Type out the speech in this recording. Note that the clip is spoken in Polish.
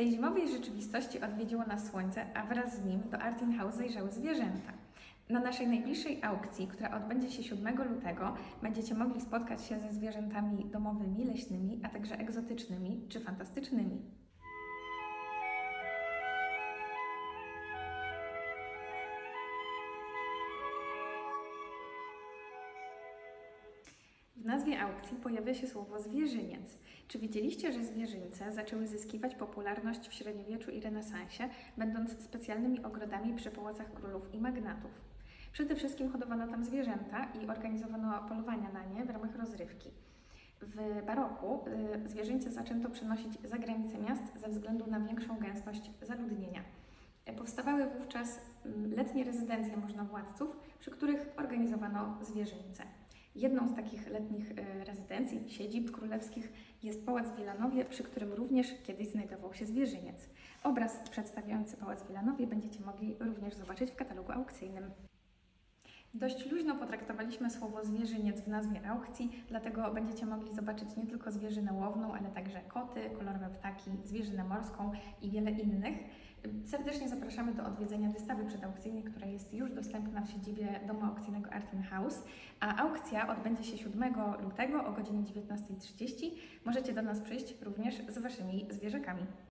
tej zimowej rzeczywistości odwiedziło nas słońce, a wraz z nim do Artin House zajrzały zwierzęta. Na naszej najbliższej aukcji, która odbędzie się 7 lutego, będziecie mogli spotkać się ze zwierzętami domowymi, leśnymi, a także egzotycznymi czy fantastycznymi. W nazwie aukcji pojawia się słowo zwierzyniec. Czy wiedzieliście, że zwierzyńce zaczęły zyskiwać popularność w średniowieczu i renesansie, będąc specjalnymi ogrodami przy pałacach królów i magnatów? Przede wszystkim hodowano tam zwierzęta i organizowano polowania na nie w ramach rozrywki. W baroku y, zwierzyńce zaczęto przenosić za granice miast ze względu na większą gęstość zaludnienia. Powstawały wówczas mm, letnie rezydencje możnowładców, przy których organizowano zwierzyńce. Jedną z takich letnich y, rezydencji, siedzib królewskich, jest Pałac w Wilanowie, przy którym również kiedyś znajdował się zwierzyniec. Obraz przedstawiający Pałac w Wilanowie będziecie mogli również zobaczyć w katalogu aukcyjnym. Dość luźno potraktowaliśmy słowo zwierzyniec w nazwie aukcji, dlatego będziecie mogli zobaczyć nie tylko zwierzynę łowną, ale także koty, kolorowe ptaki, zwierzynę morską i wiele innych. Serdecznie zapraszamy do odwiedzenia wystawy przedaukcyjnej, która jest już dostępna w siedzibie domu aukcyjnego Artin House, a aukcja odbędzie się 7 lutego o godzinie 19.30. Możecie do nas przyjść również z Waszymi zwierzakami.